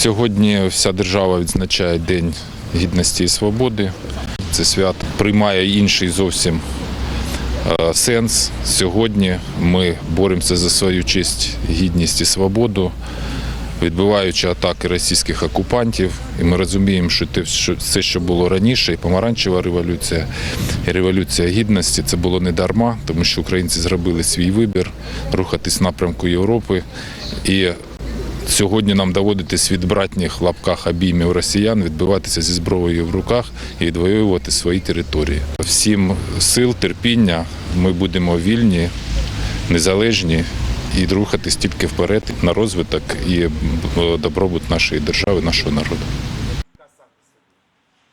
Сьогодні вся держава відзначає День гідності і свободи. Це свято приймає інший зовсім е, сенс. Сьогодні ми боремося за свою честь, гідність і свободу, відбиваючи атаки російських окупантів. І ми розуміємо, що те, що все, що було раніше, і помаранчева революція, і революція гідності, це було не дарма, тому що українці зробили свій вибір рухатись в напрямку Європи. І Сьогодні нам доводитись від братніх лапках обіймів росіян відбиватися зі зброєю в руках і відвоювати свої території. Всім сил, терпіння. Ми будемо вільні, незалежні і рухатись тільки вперед на розвиток і е, добробут нашої держави, нашого народу.